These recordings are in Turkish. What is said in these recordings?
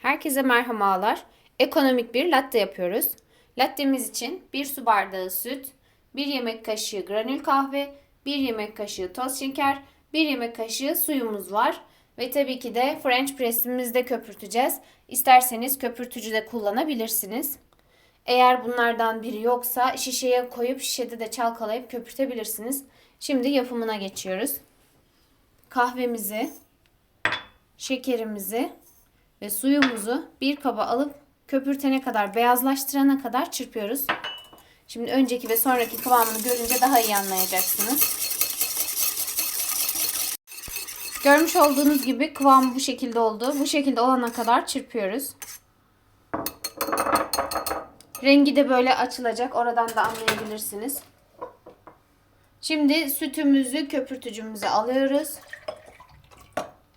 Herkese merhabalar. Ekonomik bir latte yapıyoruz. Lattemiz için 1 su bardağı süt, 1 yemek kaşığı granül kahve, 1 yemek kaşığı toz şeker, 1 yemek kaşığı suyumuz var. Ve tabii ki de French press'imizde köpürteceğiz. İsterseniz köpürtücü de kullanabilirsiniz. Eğer bunlardan biri yoksa şişeye koyup şişede de çalkalayıp köpürtebilirsiniz. Şimdi yapımına geçiyoruz. Kahvemizi, şekerimizi ve suyumuzu bir kaba alıp köpürtene kadar, beyazlaştırana kadar çırpıyoruz. Şimdi önceki ve sonraki kıvamını görünce daha iyi anlayacaksınız. Görmüş olduğunuz gibi kıvamı bu şekilde oldu. Bu şekilde olana kadar çırpıyoruz. Rengi de böyle açılacak. Oradan da anlayabilirsiniz. Şimdi sütümüzü köpürtücümüze alıyoruz.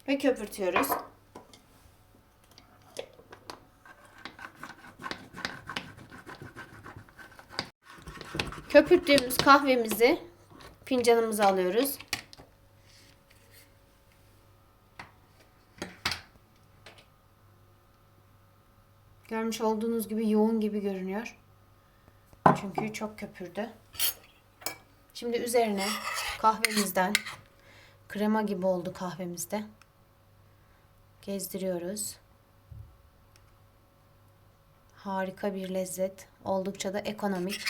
Ve köpürtüyoruz. Köpürttüğümüz kahvemizi fincanımıza alıyoruz. Görmüş olduğunuz gibi yoğun gibi görünüyor. Çünkü çok köpürdü. Şimdi üzerine kahvemizden krema gibi oldu kahvemizde. Gezdiriyoruz. Harika bir lezzet. Oldukça da ekonomik.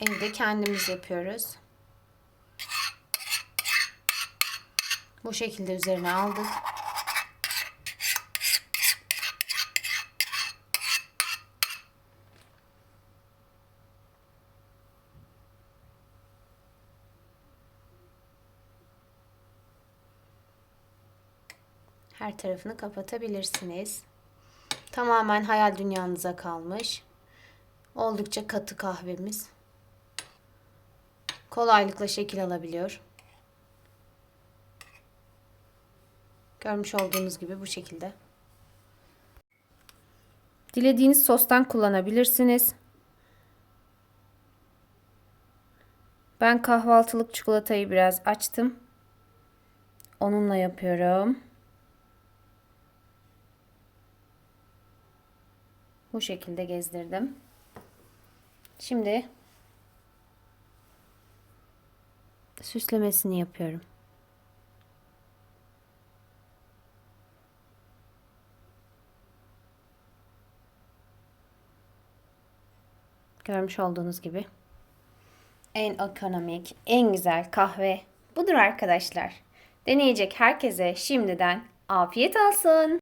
Evde kendimiz yapıyoruz. Bu şekilde üzerine aldık. Her tarafını kapatabilirsiniz. Tamamen hayal dünyanıza kalmış. Oldukça katı kahvemiz. Kolaylıkla şekil alabiliyor. Görmüş olduğunuz gibi bu şekilde. Dilediğiniz sostan kullanabilirsiniz. Ben kahvaltılık çikolatayı biraz açtım. Onunla yapıyorum. Bu şekilde gezdirdim. Şimdi süslemesini yapıyorum. Görmüş olduğunuz gibi en ekonomik, en güzel kahve budur arkadaşlar. Deneyecek herkese şimdiden afiyet olsun.